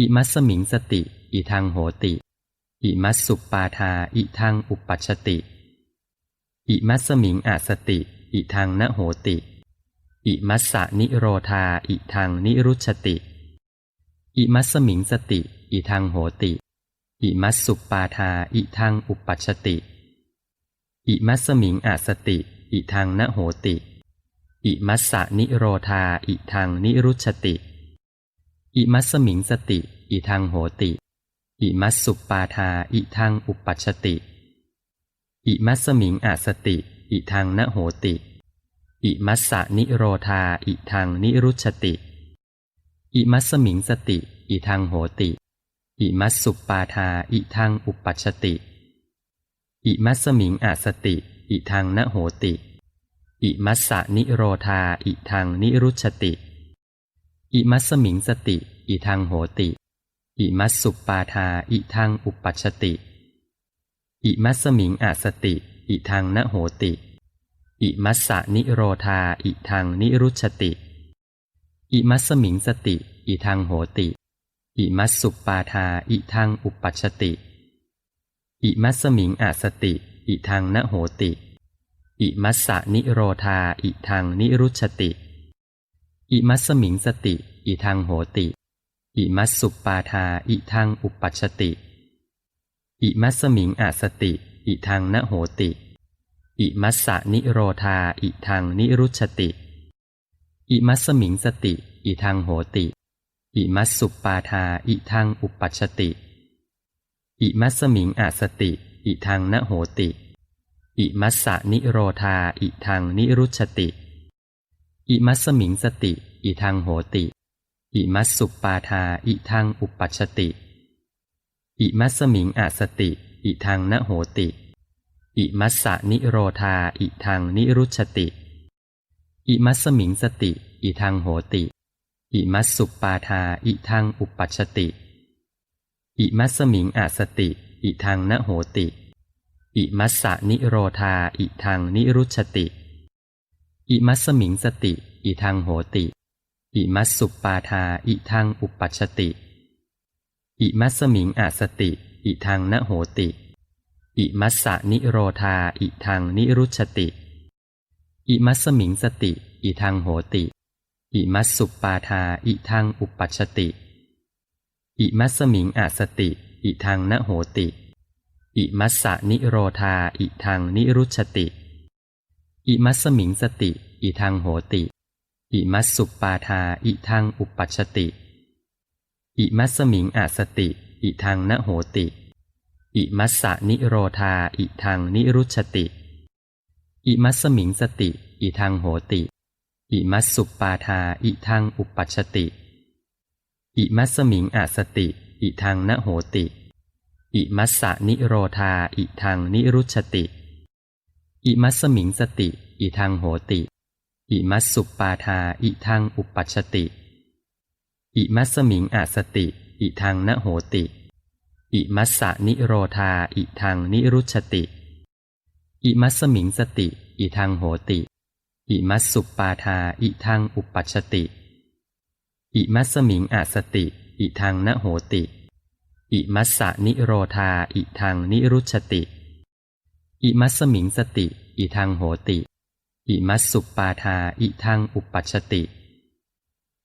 อิมัสมิงสติ อิทังโหติ อิมัสสุปปาทา อิทังอุปปัชติ อิมัสมิงอาสติ อิทังนโหติ อิมัสสะนิโรธา อิทังนิรุชติ อิมัสมิงสติ อิทังโหติ อิมัสสุปปาทา อิทังอุปปัชติ อิมัสสมิงอาสติ อิทังนโหติ อิมัสสะนิโรธา อิทังนิรุชติ อิมัสมิงสติ อิทังโหติ อิมัสสุปปาทา อิทังอุปปัชติ อิมัสมิงอาสติ อิทังนโหติ อิมัสสะนิโรธา อิทังนิรุชติ อิมัสมิงสติ อิทังโหติ อิมัสสุปปาทา อิทังอุปปัชติ อิมัสสมิงอาสติ อิทังนโหติ อิมัสสะนิโรธา อิทังนิรุชติ อิมัสมิงสติ อิทังโหติ อิมัสสุปปาทา อิทังอุปปัชติ อิมัสมิงอาสติ อิทังนโหติ อิมัสสะนิโรธา อิทังนิรุชติ อิมัสมิงสติ อิทังโหติ อิมัสสุปปาทา อิทังอุปปัชติ อิมัสสมิงอาสติ อิทังนโหติ อิมัสสะนิโรธา อิทังนิรุชติ อิมัสมิงสติ อิทังโหติ อิมัสสุปปาทา อิทังอุปปัชติ อิมัสมิงอาสติ อิทังนโหติ อิมัสสะนิโรธา อิทังนิรุชติ อิมัสมิงสติ อิทังโหติ อิมัสสุปปาทา อิทังอุปปัชติ อิมัสมิงอาสติ อิทังนโหติ อิมัสสะนิโรธา อิทังนิรุชติ อิมัสมิงสติ อิทังโหติ อิมัสสุปปาทา อิทังอุปปัชติ อิมัสมิงอาสติ อิทังนโหติ อิมัสสะนิโรธา อิทังนิรุชติ อิมัสมิงสติ อิทังโหติ อิมัสสุปปาทา อิทังอุปปัชติ อิมัสมิงอาสติ อิทังนโหติ อิมัสสะนิโรธา อิทังนิรุชติ อิมัสมิงสติ อิทังโหติ อิมัสสุปปาทา อิทังอุปปัชติ อิมัสมิงอาสติ อิทังนโหติ อิมัสสะนิโรธา อิทังนิรุชติ อิมัสมิงสติ อิทังโหติ อิมัสสุปปาทา อิทังอุปปัชติ อิมัสสมิงอาสติ อิทังนโหติ อิมัสสะนิโรธา อิทังนิรุชติ อิมัสมิงสติ อิทังโหติ อิมัสสุปปาทา อิทังอุปปัชติ อิมัสมิงอาสติ อิทังนโหติ อิมัสสะนิโรธา อิทังนิรุชติ อิมัสมิงสติ อิทังโหติ อิมัสสุปปาทา อิทังอุปปัชติ อิมัสมิงอาสติ อิทังนโหติ อิมัสสะนิโรธา อิทังนิรุชติ อิมัสมิงสติ อิทังโหติ อิมัสสุปปาทา อิทังอุปปัชติ อิมัสมิงอาสติ อิทังนโหติ อิมัสสะนิโรธา อิทังนิรุชติ อิมัสมิงสติ อิทังโหติ อิมัสสุปปาทา อิทังอุปปัชติ อิมัสสมิงอาสติ อิทังนโหติ อิมัสสะนิโรธา อิทังนิรุชติ อิมัสมิงสติ อิทังโหติ อิมัสสุปปาทา อิทังอุปปัชติ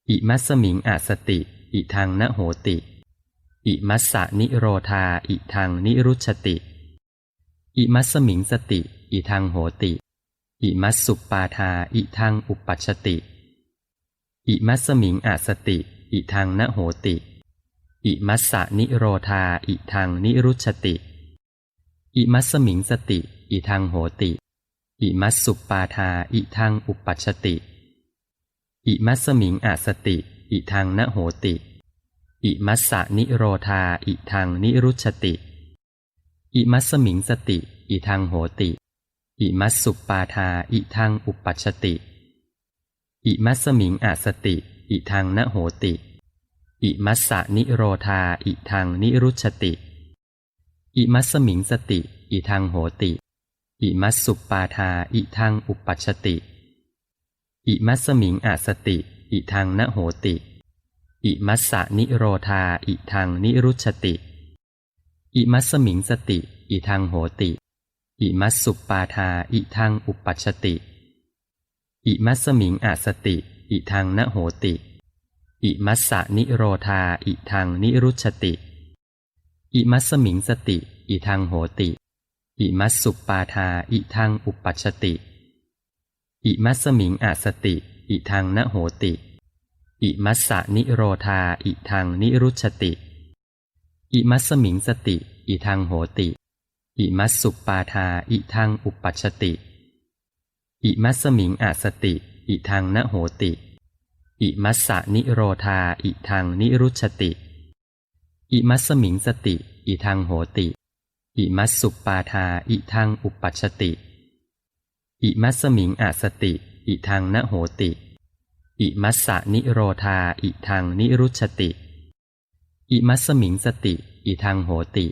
อิมัสมิงอาสติ อิทังนโหติ อิมัสสะนิโรธา อิทังนิรุชติ อิมัสมิงสติ อิทังโหติ อิมัสสุปปาทา อิทังอุปปัชติ อิมัสสมิงอาสติ อิทังนโหติ อิมัสสะนิโรธา อิทังนิรุชติ อิมัสมิงสติ อิทังโหติ อิมัสสุปปาทา อิทังอุปปัชติ อิมัสมิงอาสติ อิทังนโหติ อิมัสสะนิโรธา อิทังนิรุชติ อิมัสมิงสติ อิทังโหติ อิมัสสุปปาทา อิทังอุปปัชติ อิมัสมิงอาสติ อิทังนโหติ อิมัสสะนิโรธา อิทังนิรุชติ อิมัสมิงสติ อิทังโหติ อิมัสสุปปาทา อิทังอุปปัชติ อิมัสมิงอาสติ อิทังนโหติ อิมัสสะนิโรธา อิทังนิรุชติ อิมัสมิงสติ อิทังโหติ อิมัสสุปปาทา อิทังอุปปัชติ อิมัสมิงอาสติ อิทังนโหติ อิมัสสะนิโรธา อิทังนิรุชติ อิมัสมิงสติ อิทังโหติ อิมัสสุปปาทา อิทังอุปปัชติ อิมัสมิงอาสติ อิทังนโหติ อิมัสสะนิโรธา อิทังนิรุชติ อิมัสมิงสติ อิทังโหติ อิมัสสุปปาทา อิทังอุปปัชติ อิมัสมิงอาสติ อิทังนโหติ อิมัสสะนิโรธา อิทังนิรุชติ อิมัสมิงสติ อิทังโหติ อิมัสสุปปาทา อิทังอุปปัชติ อิมัสมิงอาสติ อิทังนโหติ อิมัสสะนิโรธา อิทังนิรุชติ อิมัสมิงสติ อิทังโหติ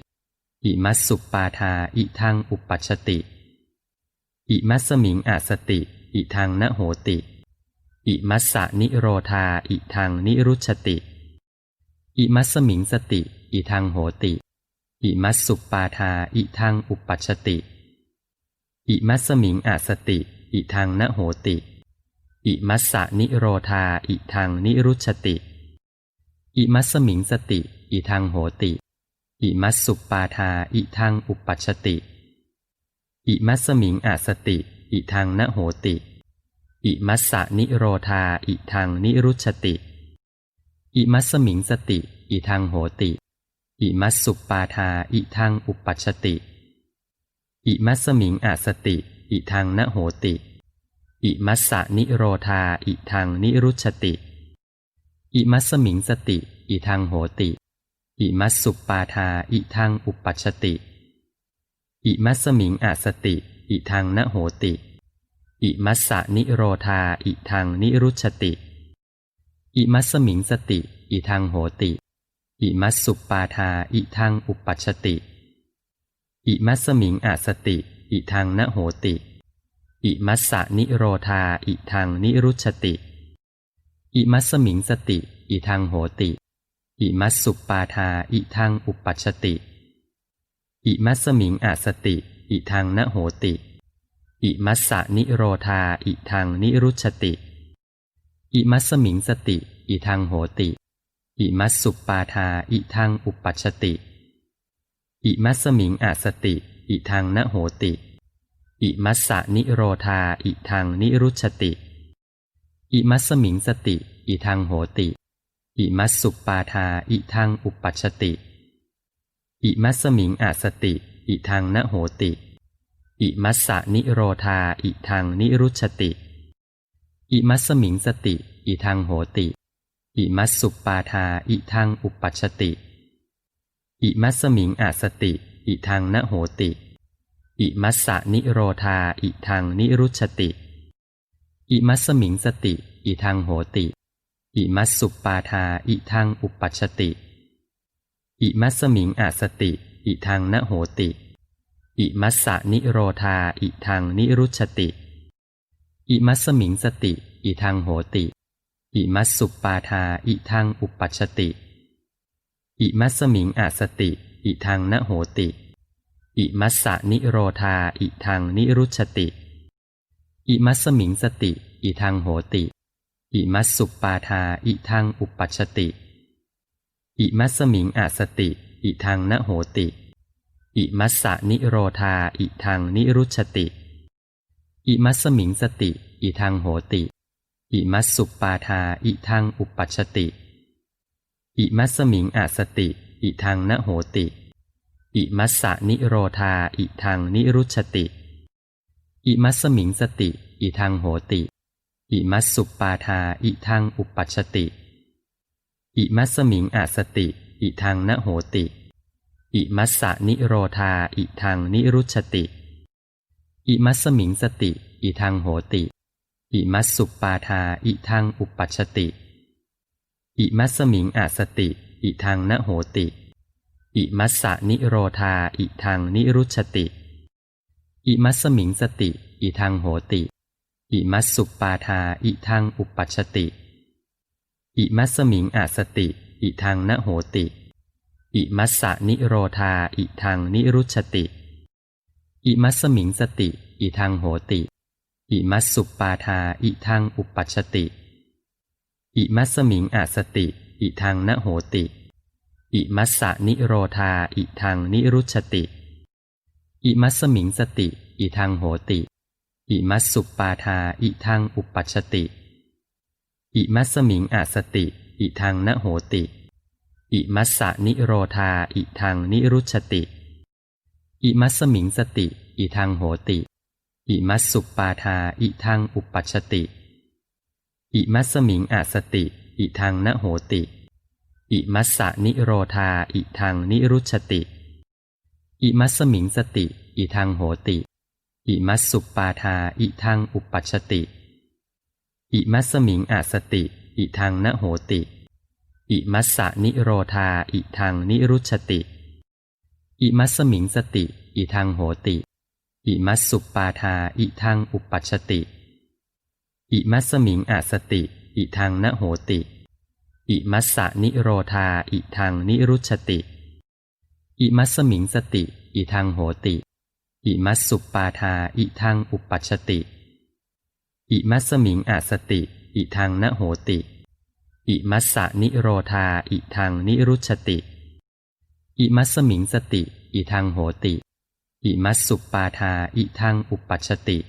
อิมัสสุปปาทา อิทังอุปปัชติ อิมัสสมิงอาสติ อิทังนโหติ อิมัสสะนิโรธา อิทังนิรุชติ อิมัสมิงสติ อิทังโหติ อิมัสสุปปาทา อิทังอุปปัชติ อิมัสมิงอาสติ อิทังนโหติ อิมัสสะนิโรธา อิทังนิรุชติ อิมัสมิงสติ อิทังโหติ อิมัสสุปปาทา อิทังอุปปัชติ อิมัสสมิงอาสติ อิทังนโหติ อิมัสสะนิโรธา อิทังนิรุชติ อิมัสมิงสติ อิทังโหติ อิมัสสุปปาทา อิทังอุปปัชติ อิมัสมิงอาสติ อิทังนโหติ อิมัสสะนิโรธา อิทังนิรุชติ อิมัสมิงสติ อิทังโหติ อิมัสสุปปาทา อิทังอุปปัชติ อิมัสสมิงอาสติ อิทังนโหติ อิมัสสะนิโรธา อิทังนิรุชติ อิมัสมิงสติ อิทังโหติ อิมัสสุปปาทา อิทังอุปปัชติ อิมัสมิงอาสติ อิทังนโหติ อิมัสสะนิโรธา อิทังนิรุชติ อิมัสมิงสติ อิทังโหติ อิมัสสุปปาทา อิทังอุปปัชติ อิมัสสมิงอาสติ อิทังนโหติ อิมัสสะนิโรธา อิทังนิรุชติ อิมัสมิงสติ อิทังโหติ อิมัสสุปปาทา อิทังอุปปัชติ อิมัสมิงอาสติ อิทังนโหติ อิมัสสะนิโรธา อิทังนิรุชติ อิมัสมิงสติ อิทังโหติ อิมัสสุปปาทา อิทังอุปปัชติ อิมัสมิงอาสติ อิทังนโหติ อิมัสสะนิโรธา อิทังนิรุชติ อิมัสมิงสติ อิทังโหติ อิมัสสุปปาทา อิทังอุปปัชติ อิมัสมิงอาสติ อิทังนโหติ อิมัสสะนิโรธา อิทังนิรุชติ อิมัสมิงสติ อิทังโหติ อิมัสสุปปาทา อิทังอุปปัชติ อิมัสสมิงอาสติ อิทังนโหติ อิมัสสะนิโรธา อิทังนิรุชติ อิมัสมิงสติ อิทังโหติ อิมัสสุปปาทา อิทังอุปปัชติ อิมัสมิงอาสติ อิทังนโหติ อิมัสสะนิโรธา อิทังนิรุชติ อิมัสมิงสติ อิทังโหติ อิมัสสุปปาทา อิทังอุปปัชติ อิมัสสมิงอาสติ อิทังนโหติ อิมัสสะนิโรธา อิทังนิรุชติ อิมัสมิงสติ อิทังโหติ อิมัสสุปปาทา อิทังอุปปัชติ อิมัสมิงอาสติ อิทังนโหติ อิมัสสนิโรธา อิทังนิรุชติ อิมัสมิงสติ อิทังโหติ อิมัสสุปปาทา อิทังอุปปัชติ อิมัสมิงอาสติ อิทังนโหติ อิมัสสนิโรธา อิทังนิรุชติ อิมัสมิงสติ อิทังโหติ อิมัสสุปปาทา อิทังอุปปัชติ อิมัสมิงอาสติ อิทังนโหติ อิมัสสะนิโรธา อิทังนิรุชติ อิมัสมิงสติ อิทังโหติ อิมัสสุปปาทา อิทังอุปปัชติ อิมัสสมิงอาสติ อิทังนโหติ อิมัสสะนิโรธา อิทังนิรุชติ อิมัสมิงสติ อิทังโหติ อิมัสสุปปาทา อิทังอุปปัชติ อิมัสมิงอาสติ อิทังนโหติ อิมัสสะนิโรธา อิทังนิรุชติ อิมัสมิงสติ อิทังโหติ อิมัสสุปปาทา อิทังอุปปัชติ อิมัสสมิงอาสติ อิทังนโหติ อิมัสสะนิโรธา อิทังนิรุชติ อิมัสมิงสติ อิทังโหติ อิมัสสุปปาทา อิทังอุปปัชติ อิมัสมิงอาสติ อิทังนโหติ อิมัสสะนิโรธา อิทังนิรุชติ อิมัสมิงสติ อิทังโหติ อิมัสสุปปาทา อิทังอุปปัชติ อิมัสมิงอาสติ อิทังนโหติ อิมัสสะนิโรธา อิทังนิรุชติ อิมัสมิงสติ อิทังโหติ อิมัสสุปปาทา อิทังอุปปัชติ อิมัสมิงอาสติ อิทังนโหติ อิมัสสะนิโรธา อิทังนิรุชติ อิมัสมิงสติ อิทังโหติ อิมัสสุปปาทา อิทังอุปปัชติ อิมัสสมิงอาสติ อิทังนโหติ อิมัสสะนิโรธา อิทังนิรุชติ อิมัสมิงสติ อิทังโหติ อิมัสสุปปาทา อิทังอุปปัชติ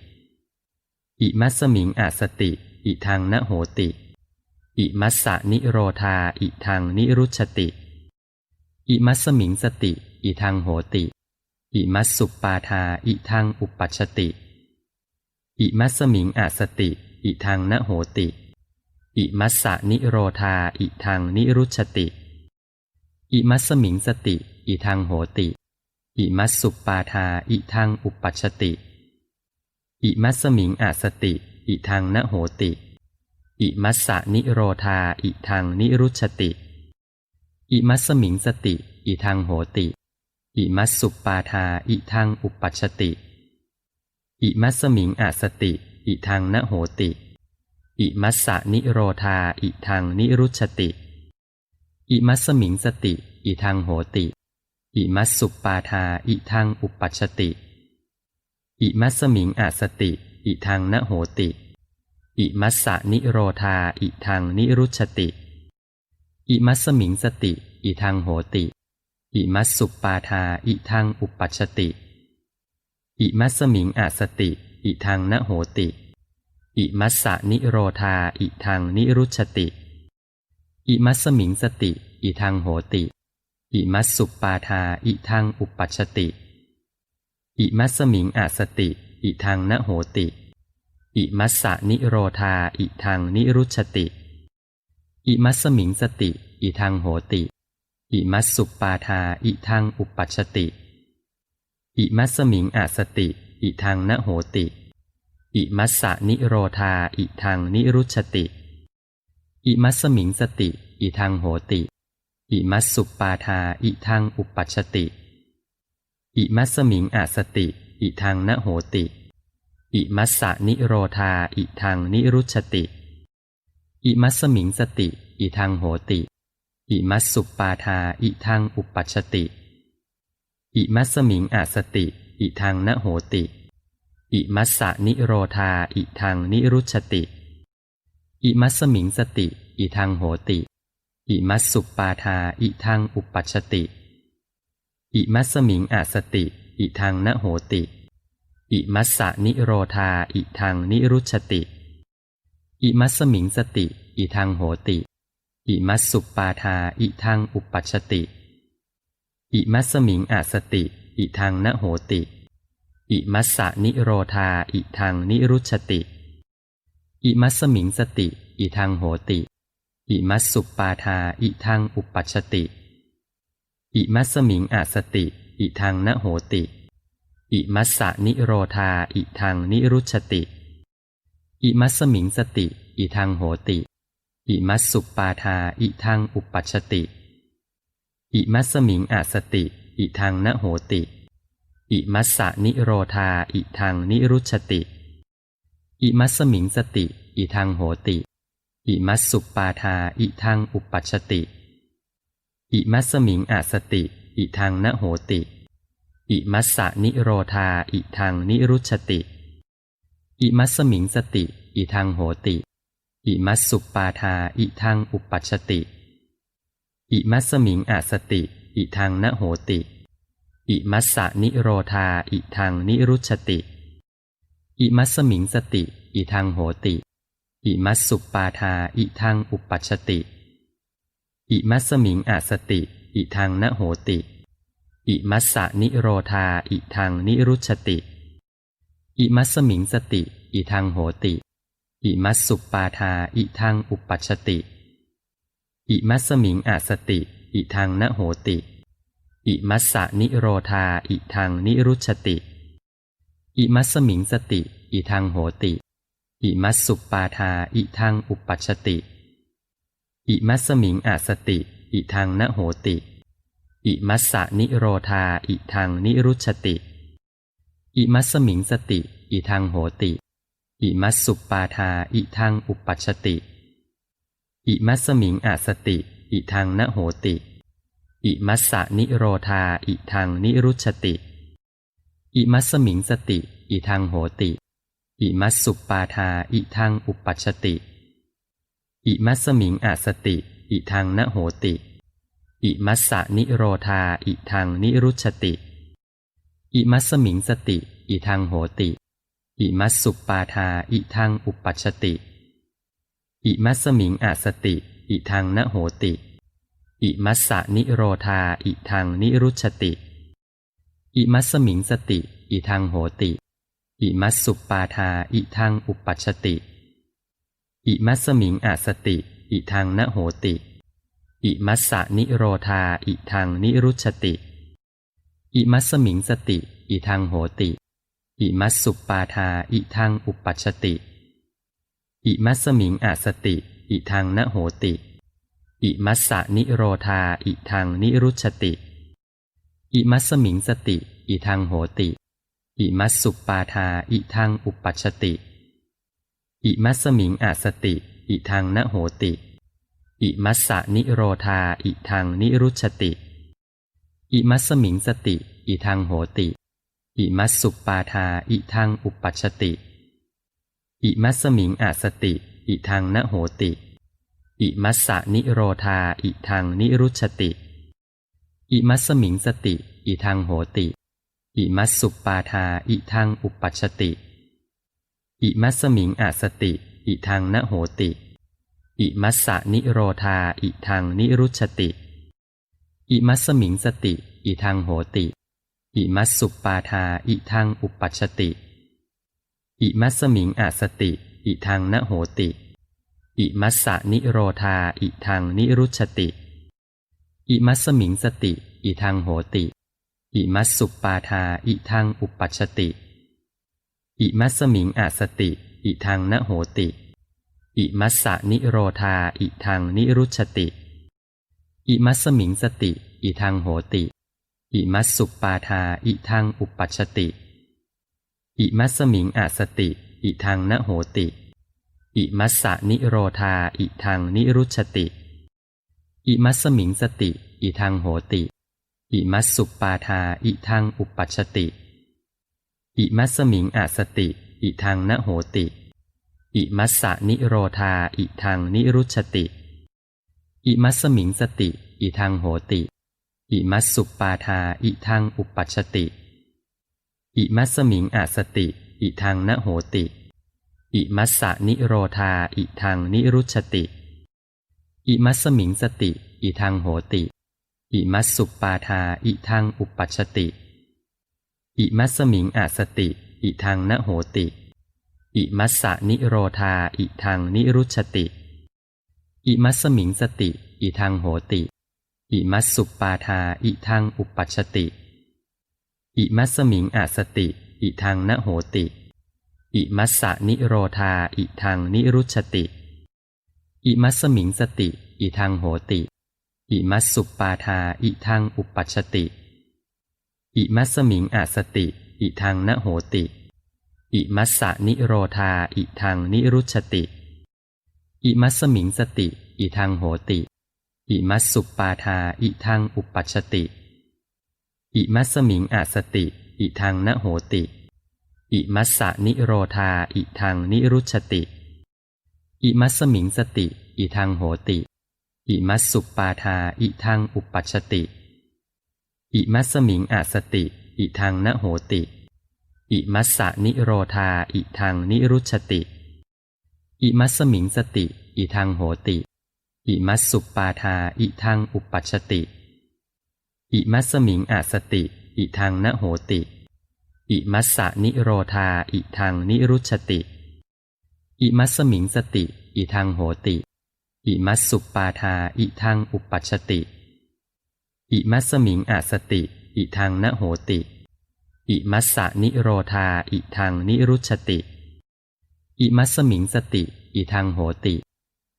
อิมัสมิงอาสติ อิทังนโหติ อิมัสสะนิโรธา อิทังนิรุชติ อิมัสมิงสติ อิทังโหติ อิมัสสุปปาทา อิทังอุปปัชติ อิมัสสมิงอาสติ อิทังนโหติ อิมัสสะนิโรธา อิทังนิรุชติ อิมัสมิงสติ อิทังโหติ อิมัสสุปปาทา อิทังอุปปัชติ อิมัสมิงอาสติ อิทังนโหติ อิมัสสะนิโรธา อิทังนิรุชติ อิมัสมิงสติ อิทังโหติ อิมัสสุปปาทา อิทังอุปปัชติ อิมัสสมิงอาสติ อิทังนโหติ อิมัสสะนิโรธา อิทังนิรุชติ อิมัสมิงสติ อิทังโหติ อิมัสสุปปาทา อิทังอุปปัชติ อิมัสมิงอาสติ อิทังนโหติ อิมัสสะนิโรธา อิทังนิรุชติ อิมัสมิงสติ อิทังโหติ อิมัสสุปปาทา อิทังอุปปัชติ อิมัสสมิงอาสติ อิทังนโหติ อิมัสสะนิโรธา อิทังนิรุชติ อิมัสมิงสติ อิทังโหติ อิมัสสุปปาทา อิทังอุปปัชติ อิมัสมิงอาสติ อิทังนโหติ อิมัสสะนิโรธา อิทังนิรุชติ อิมัสมิงสติ อิทังโหติ อิมัสสุปปาทา อิทังอุปปัชติ อิมัสสมิงอาสติ อิทังนโหติ อิมัสสะนิโรธา อิทังนิรุชติ อิมัสมิงสติ อิทังโหติ อิมัสสุปปาทา อิทังอุปปัชติ อิมัสมิงอาสติ อิทังนโหติ อิมัสสะนิโรธา อิทังนิรุชติ อิมัสมิงสติ อิทังโหติ อิมัสสุปปาทา อิทังอุปปัชติ อิมัสสมิงอาสติ อิทังนโหติ อิมัสสะนิโรธา อิทังนิรุชติ อิมัสมิงสติ อิทังโหติ อิมัสสุปปาทา อิทังอุปปัชติ อิมัสมิงอาสติ อิทังนโหติ อิมัสสะนิโรธา อิทังนิรุชติ อิมัสมิงสติ อิทังโหติ อิมัสสุปปาทา อิทังอุปปัชติ อิมัสสมิงอาสติ อิทังนโหติ อิมัสสะนิโรธา อิทังนิรุชติ อิมัสมิงสติ อิทังโหติ อิมัสสุปปาทา อิทังอุปปัชติ อิมัสมิงอาสติ อิทังนโหติ อิมัสสะนิโรธา อิทังนิรุชติ อิมัสมิงสติ อิทังโหติ อิมัสสุปปาทา อิทังอุปปัชติ อิมัสมิงอาสติ อิทังนโหติ อิมัสสะนิโรธา อิทังนิรุชติ อิมัสมิงสติ อิทังโหติ อิมัสสุปปาทา อิทังอุปปัชติ อิมัสมิงอาสติ อิทังนโหติ อิมัสสะนิโรธา อิทังนิรุชติ อิมัสมิงสติ อิทังโหติ อิมัสสุปปาทา อิทังอุปปัชติ อิมัสสมิงอาสติ อิทังนโหติ อิมัสสะนิโรธา อิทังนิรุชติ อิมัสมิงสติ อิทังโหติ อิมัสสุปปาทา อิทังอุปปัชติ อิมัสมิงอาสติ อิทังนโหติ อิมัสสะนิโรธา อิทังนิรุชติ อิมัสมิงสติ อิทังโหติ อิมัสสุปปาทา อิทังอุปปัชติ อิมัสสมิงอาสติ อิทังนโหติ อิมัสสะนิโรธา อิทังนิรุชติ อิมัสมิงสติ อิทังโหติ อิมัสสุปปาทา อิทังอุปปัชติ อิมัสมิงอาสติ อิทังนโหติ อิมัสสะนิโรธา อิทังนิรุชติ อิมัสมิงสติ อิทังโหติ อิมัสสุปปาทา อิทังอุปปัชติ อิมัสมิงอาสติ อิทังนโหติ อิมัสสะนิโรธา อิทังนิรุชติ อิมัสมิงสติ อิทังโหติ อิมัสสุปาทา อิทังอุปปัชติ อิมัสมิงอาสติ อิทังนโหติ อิมัสสะนิโรธา อิทังนิรุชติ อิมัสมิงสติ อิทังโหติ อิมัสสุปาทา อิทังอุปปัชติ อิมัสมิงอาสติ อิทังนโหติ อิมัสสะนิโรธา อิทังนิรุชติ อิมัสมิงสติ อิทังโหติ อิมัสสุปาทา อิทังอุปปัชติ อิมัสมิงอาสติ อิทังนโหติ อิมัสสะนิโรธา อิทังนิรุชติ อิมัสมิงสติ อิทังโหติ อิมัสสุปาทา อิทังอุปปัชติ อิมัสสมิงอาสติ อิทังนโหติ อิมัสสะนิโรธา อิทังนิรุชติ อิมัสมิงสติ อิทังโหติ อิมัสสุปาทา อิทังอุปปัชติ อิมัสมิงอาสติ อิทังนโหติ อิมัสสะนิโรธา อิทังนิรุชติ อิมัสมิงสติ อิทังโหติ อิมัสสุปาทา อิทังอุปปัชติ อิมัสมิงอาสติ อิทังนโหติ อิมัสสะนิโรธา อิทังนิรุชติ อิมัสมิงสติ อิทังโหติ อิมัสสุปปาทา อิทังอุปปัชติ อิมัสมิงอาสติ อิทังนโหติ อิมัสสะนิโรธา อิทังนิรุชติ อิมัสมิงสติ อิทังโหติ อิมัสสุปปาทา อิทังอุปปัชติ อิมัสสมิงอาสติ อิทังนโหติ อิมัสสะนิโรธา อิทังนิรุชติ อิมัสมิงสติ อิทังโหติ อิมัสสุปปาทา อิทังอุปปัชติ อิมัสมิงอาสติ อิทังนโหติ อิมัสสะนิโรธา อิทังนิรุชติ อิมัสมิงสติ อิทังโหติ อิมัสสุปปาทา อิทังอุปปัชติ อิมัสสมิงอาสติ อิทังนโหติ อิมัสสะนิโรธา อิทังนิรุชติ อิมัสมิงสติ อิทังโหติ อิมัสสุปปาทา อิทังอุปปัชติ อิมัสมิงอาสติ อิทังนโหติ อิมัสสะนิโรธา อิทังนิรุชติ อิมัสมิงสติ อิทังโหติ อิมัสสุปปาทา อิทังอุปปัชติ อิมัสมิงอาสติ อิทังนโหติ อิมัสสะนิโรธา อิทังนิรุชติ อิมัสมิงสติ อิทังโหติ อิมัสสุปาทา อิทังอุปปัชติ อิมัสมิงอาสติ อิทังนโหติ อิมัสสะนิโรธา อิทังนิรุชติ อิมัสมิงสติ อิทังโหติ อิมัสสุปาทา อิทังอุปปัชติ อิมัสสมิงอาสติ อิทังนโหติ อิมัสสะนิโรธา อิทังนิรุชติ อิมัสมิงสติ อิทังโหติ อิมัสสุปาทา อิทังอุปปัชติ อิมัสมิงอาสติ อิทังนโหติ อิมัสสะนิโรธา อิทังนิรุชติ อิมัสมิงสติ อิทังโหติ อิมัสสุปปาทา อิทังอุปปัชติ อิมัสมิงอาสติ อิทังนโหติ อิมัสสะนิโรธา อิทังนิรุชติ อิมัสมิงสติ อิทังโหติ อิมัสสุปปาทา อิทังอุปปัชติ อิมัสมิงอาสติ อิทังนโหติ อิมัสสะนิโรธา อิทังนิรุชติ อิมัสมิงสติ อิทังโหติ อิมัสสุปปาทา อิทังอุปปัชติ อิมัสมิงอาสติ อิทังนโหติ อิมัสสะนิโรธา อิทังนิรุชติ อิมัสมิงสติ อิทังโหติ อิมัสสุปปาทา อิทังอุปปัชติ อิมัสมิงอาสติ อิทังนโหติ อิมัสสะนิโรธา อิทังนิรุชติ อิมัสมิงสติ อิทังโหติ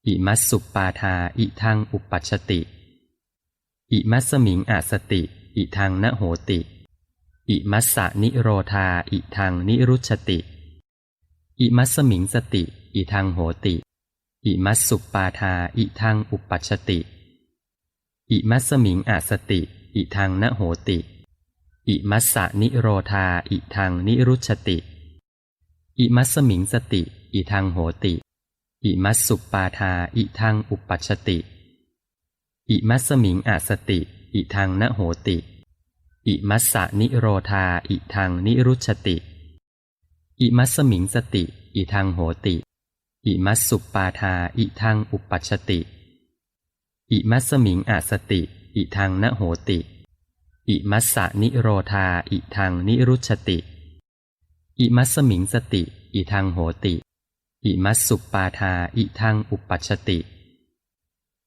อิมัสสุปปาทา อิทังอุปปัชติ อิมัสมิงอาสติ อิทังนโหติ อิมัสสะนิโรธา อิทังนิรุชติ อิมัสมิงสติ อิทังโหติ อิมัสสุปปาทา อิทังอุปปัชติ อิมัสมิงอาสติ อิทังนโหติ อิมัสสะนิโรธา อิทังนิรุชติ อิมัสมิงสติ อิทังโหติ อิมัสสุปปาทา อิทังอุปปัชติ อิมัสสมิงอาสติ อิทังนโหติ อิมัสสะนิโรธา อิทังนิรุชติ อิมัสมิงสติ อิทังโหติ อิมัสสุปปาทา อิทังอุปปัชติ อิมัสมิงอาสติ อิทังนโหติ อิมัสสะนิโรธา อิทังนิรุชติ อิมัสมิงสติ อิทังโหติ อิมัสสุปปาทา อิทังอุปปัชติ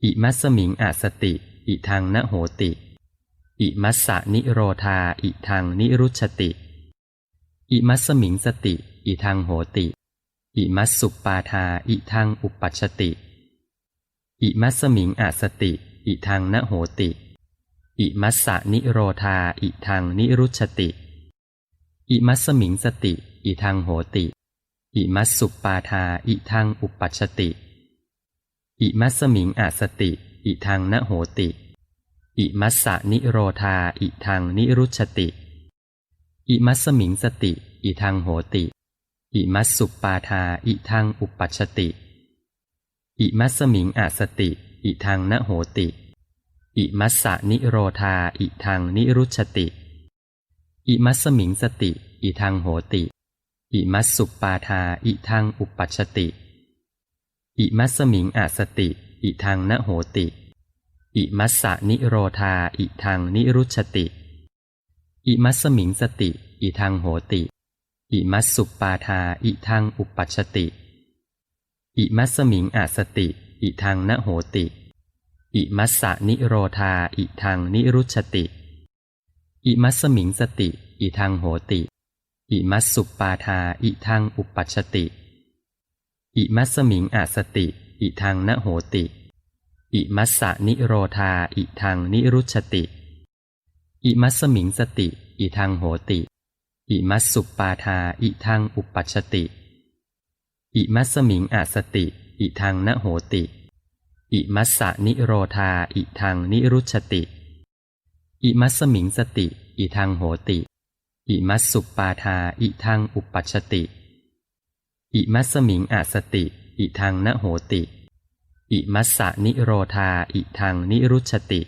อิมัสมิงอาสติ อิทังนโหติ อิมัสสะนิโรธา อิทังนิรุชติ อิมัสมิงสติ อิทังโหติ อิมัสสุปปาทา อิทังอุปปัชติ อิมัสมิงอาสติ อิทังนโหติ อิมัสสะนิโรธา อิทังนิรุชติ อิมัสมิงสติ อิทังโหติ อิมัสสุปปาทา อิทังอุปปัชติ อิมัสมิงอาสติ อิทังนโหติ อิมัสสะนิโรธา อิทังนิรุชติ อิมัสมิงสติ อิทังโหติ อิมัสสุปปาทา อิทังอุปปัชติ อิมัสมิงอาสติ อิทังนโหติ อิมัสสะนิโรธา อิทังนิรุชติ อิมัสมิงสติ อิทังโหติ อิมัสสุปปาทา อิทังอุปปัชติ อิมัสมิงอาสติ อิทังนโหติ อิมัสสะนิโรธา อิทังนิรุชติ อิมัสมิงสติ อิทังโหติ อิมัสสุปปาทา อิทังอุปปัชติ อิมัสมิงอาสติ อิทังนโหติ อิมัสสะนิโรธา อิทังนิรุชติ อิมัสมิงสติ อิทังโหติ อิมัสสุปปาทา อิทังอุปปัชติ อิมัสมิงอาสติ อิทังนโหติ อิมัสสะนิโรธา อิทังนิรุชติ อิมัสมิงสติ อิทังโหติ อิมัสสุปปาทา อิทังอุปปัชติ อิมัสมิงอาสติ อิทังนโหติ อิมัสสะนิโรธา อิทังนิรุชติ อิมัสมิงสติ อิทังโหติ อิมัสสุปปาทา อิทังอุปปัชติ อิมัสสมิงอาสติ อิทังนโหติ อิมัสสะนิโรธา อิทังนิรุชติ